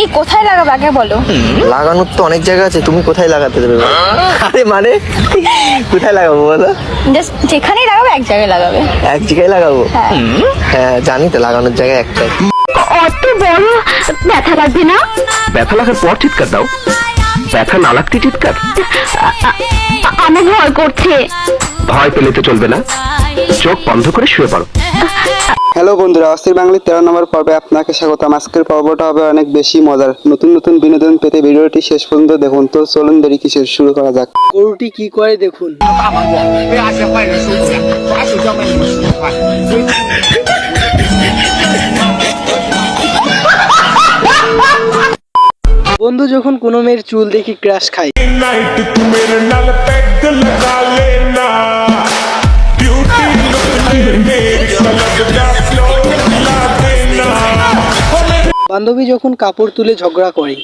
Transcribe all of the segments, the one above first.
এই কোথায় লাগাবো? আগে বলো। লাগানোর তো অনেক জায়গা আছে তুমি কোথায় লাগাতে দেবে? আরে মানে? কোথায় লাগাবো বলো? জাস্ট যেখানেই লাগাবে এক জায়গায় লাগাবে। এক জায়গায় লাগাবো? হ্যাঁ। হ্যাঁ জানি তো লাগানোর জায়গা একটাই। অত বড় ব্যথা লাগবে না? ব্যথা লাগার পর চিৎকার দাও। ব্যথা না লাগতে চিৎকার? আমার ভয় করছে। ভয় পেলে তো চলবে না। চোখ বন্ধ করে শুয়ে পড়ো। হ্যালো বন্ধুরা অস্থির বাংলার তেরো নম্বর পর্বে আপনাকে স্বাগতম। আজকের পর্বটা হবে অনেক বেশি মজার। নতুন নতুন বিনোদন পেতে ভিডিওটি শেষ পর্যন্ত দেখুন। তো চলুন দেরি কিসের শুরু করা যাক। গরুটি কি করে দেখুন? বন্ধু যখন কোনো মেয়ের চুল দেখি ক্রাশ খায় বান্ধবী যখন কাপড় তুলে ঝগড়া করে।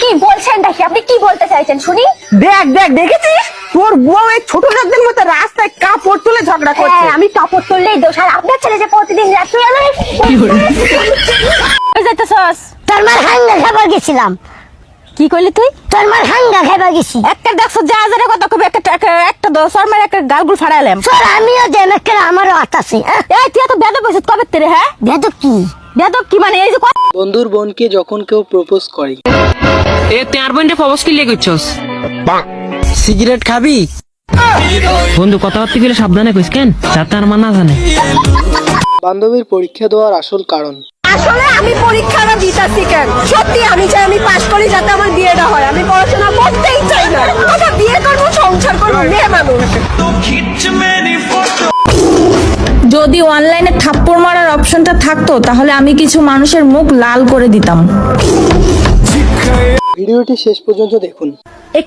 কি বলছেন দেখি আপনি কি বলতে চাইছেন? শুনি। দেখ দেখ দেখেছিস? তোর বউ এই ছোট লোকদের মতো রাস্তায় কাপড় তুলে ঝগড়া করছে। হ্যাঁ আমি কাপড় তুললেই দোষ। আর আপনার ছেলে যে প্রতিদিন রাত্রে আমি যাইতেছস তোর মার হাঙ্গা খাবার গেছিলাম। কি করলি তুই? তোর মার হাঙ্গা খাবার গেছি। একটা দেখছ যা হাজারের কথা কবি একটা একটা- একটা দশ আর মার একটা গালগুল ফাড়াইলাম। তোর আমিও যে আমারও আছে আহ, এই তুই এত বেদব বসে কবে তেরে হ্যাঁ? বেদক কি? কি মানে এই যে বন্ধুর বোনকে যখন কেউ প্রপোজ করে। এ তেয়ার বইনটা ফবস কি করছস? সিগারেট খাবি? বন্ধু কথাবার্তা গেলে সাবধানে কইস কেন? যাতে আর মানা জানে। বান্ধবীর পরীক্ষা দেওয়ার আসল কারণ। আসলে আমি পরীক্ষাটা দিতাছি কেন? সত্যি আমি চাই আমি পাশ করি যাতে আমার বিয়েটা হয়। আমি পড়াশোনা করতেই চাই না। আচ্ছা বিয়ে করব সংসার করব মেয়ে মানুষ যদি অনলাইনে থাপ্পড় মারার অপশনটা থাকতো তাহলে আমি কিছু মানুষের মুখ লাল করে দিতাম। ভিডিওটি শেষ পর্যন্ত দেখুন।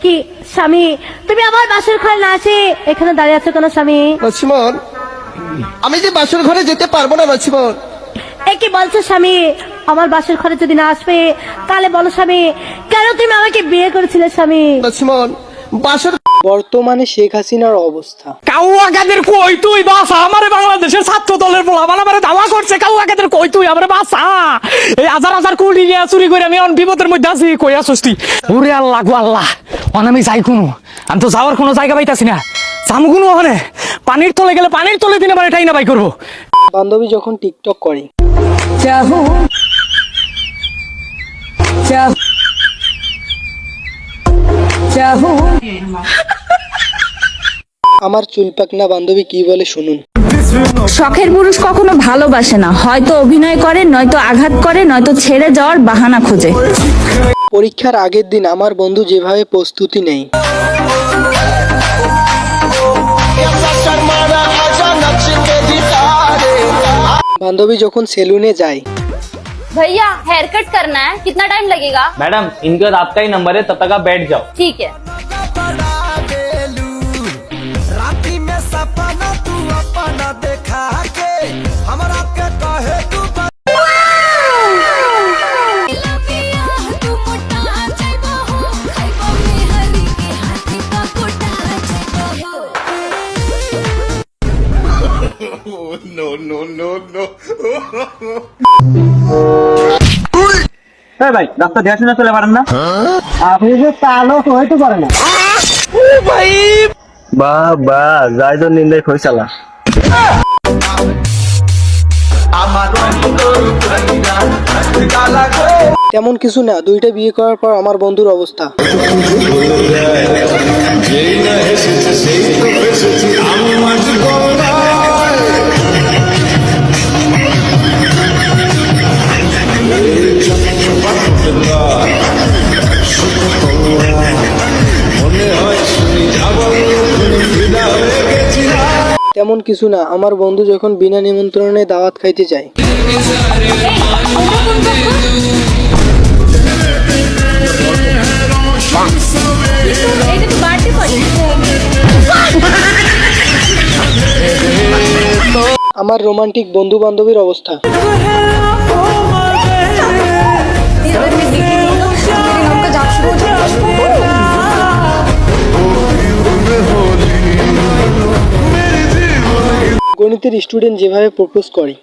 কি স্বামী? তুমি আমার বাসের ঘরে না আছে এখানে দাঁড়িয়ে আছো কেন স্বামী? লক্ষ্মণ আমি যে বাসর ঘরে যেতে পারব না লক্ষ্মণ এ কি বলছো স্বামী? আমার বাসের ঘরে যদি না আসবে তাহলে বলো স্বামী কেন তুমি আমাকে বিয়ে করেছিলে স্বামী? লক্ষ্মণ বাসর বর্তমানে শেখ হাসিনার অবস্থা। কাউয়া কাদের কই তুই বাসা আমারে বাংলাদেশের ছাত্র দলের পোলা মানে আমারে ধাওয়া করছে। কাউয়া কাদের কই তুই? আমারে বাসা এই হাজার হাজার কোটি নিয়ে চুরি করে আমি অন বিপদের মধ্যে আছি। কই আসছিস তুই? ওরে আল্লাহ গো আল্লাহ। অন আমি যাই কোনো। আমি তো যাওয়ার কোনো জায়গা পাইতাছি না। যাম কোনো ওখানে। পানির তলে গেলে পানির তলে দিনে মানে টাই না বাই করব। বান্ধবী যখন টিকটক করে আমার চুল পাকনা বান্ধবী কি বলে শুনুন। শখের পুরুষ কখনো ভালোবাসে না। হয়তো অভিনয় করে নয়তো আঘাত করে নয়তো ছেড়ে যাওয়ার বাহানা খোঁজে। পরীক্ষার আগের দিন আমার বন্ধু যেভাবে প্রস্তুতি নেই বান্ধবী যখন সেলুনে যায় भैया हेयर कट करना है। कितना टाइम लगेगा? मैडम इनके बाद आपका ही नंबर है तब तक आप बैठ जाओ। ठीक है। भाई ভাই রাস্তা চলে পারেন না। আপনি যে পারে না। ভাই বাহ বাহ যাই তো নিন্দায় খই চালা তেমন কিছু না দুইটা বিয়ে করার পর আমার বন্ধুর অবস্থা। তেমন কিছু না। আমার বন্ধু যখন বিনা নিমন্ত্রণে দাওয়াত খাইতে যায়। আমার রোমান্টিক বন্ধু বান্ধবীর অবস্থা গণিতের স্টুডেন্ট যেভাবে প্রপোজ করে।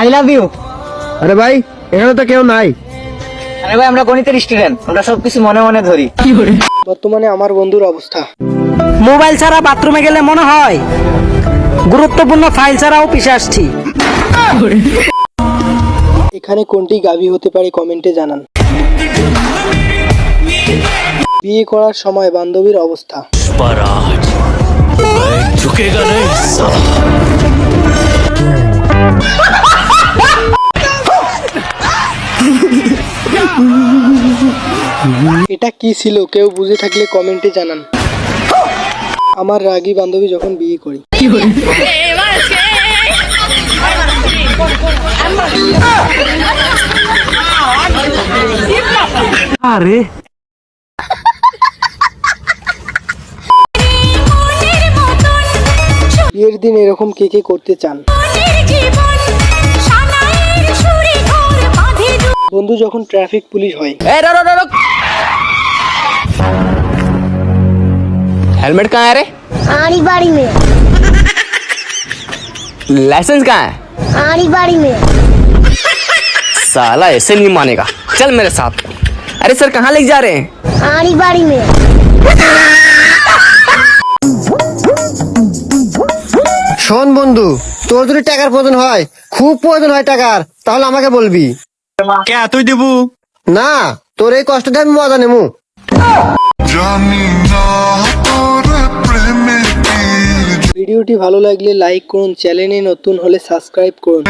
আই লাভ ইউ আরে ভাই এখানে তো কেউ নাই। আরে ভাই আমরা গণিতের স্টুডেন্ট আমরা সবকিছু মনে মনে ধরি। কি করে বর্তমানে আমার বন্ধুর অবস্থা। মোবাইল ছাড়া বাথরুমে গেলে মনে হয় গুরুত্বপূর্ণ ফাইল ছাড়াও পিছে আসছি। এখানে কোনটি গাভী হতে পারে কমেন্টে জানান। বিয়ে করার সময় বান্ধবীর অবস্থা। এটা কি ছিল? কেউ বুঝে থাকলে কমেন্টে জানান। আমার রাগী বান্ধবী যখন বিয়ে করি। আরে বিয়ের দিন এরকম কে কে করতে চান বন্ধু যখন ট্রাফিক পুলিশ হয় हेलमेट कहाँ है रे आड़ी बाड़ी में लाइसेंस कहाँ है आड़ी बाड़ी में साला ऐसे नहीं मानेगा चल मेरे साथ अरे सर कहाँ लेके जा रहे हैं आड़ी बाड़ी में শোন বন্ধু তোর যদি টাকার প্রয়োজন হয় খুব প্রয়োজন হয় টাকার তাহলে আমাকে বলবি। কে তুই দিব? না তোর এই কষ্টটা আমি মজা নেব। ভিডিওটি ভালো লাগলে লাইক করুন চ্যানেলে নতুন হলে সাবস্ক্রাইব করুন।